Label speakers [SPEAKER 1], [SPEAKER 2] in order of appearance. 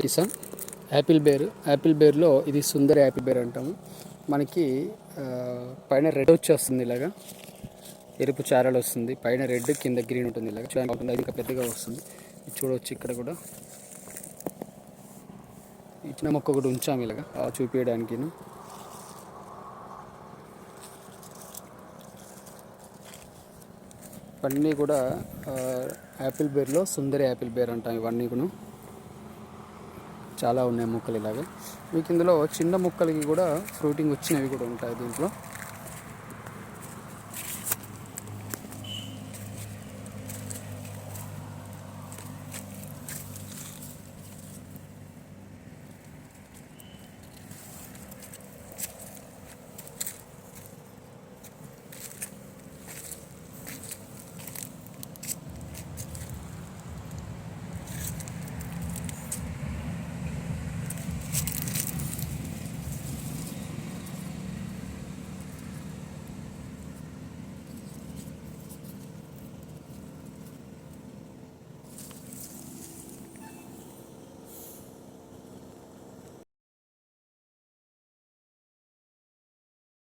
[SPEAKER 1] Kisan. Apple ber apple బేర్లో ఇది సుందర యాపిల్ బేర్ అంటాము. మనకి పైన రెడ్ వచ్చేస్తుంది ఇలాగా. ఎరుపు చారలు వస్తుంది. పైన రెడ్ కింద గ్రీన్ ఉంటుంది ఇలాగా. చూడాలి ఇంకా పెద్దగా వస్తుంది. చూడవచ్చు ఇక్కడ కూడా. ఇచ్చిన మొక్క ఒకటి ఉంచాము ఇలాగా. చూపించడానికి ఇవన్నీ కూడా యాపిల్ బేర్లో సుందరి యాపిల్ బేర్ అంటాం ఇవన్నీ కూడా చాలా ఉన్నాయి ముక్కలు ఇలాగే. మీకు ఇందులో చిన్న ముక్కలకి కూడా ఫ్రూటింగ్ వచ్చినవి కూడా ఉంటాయి దీంట్లో.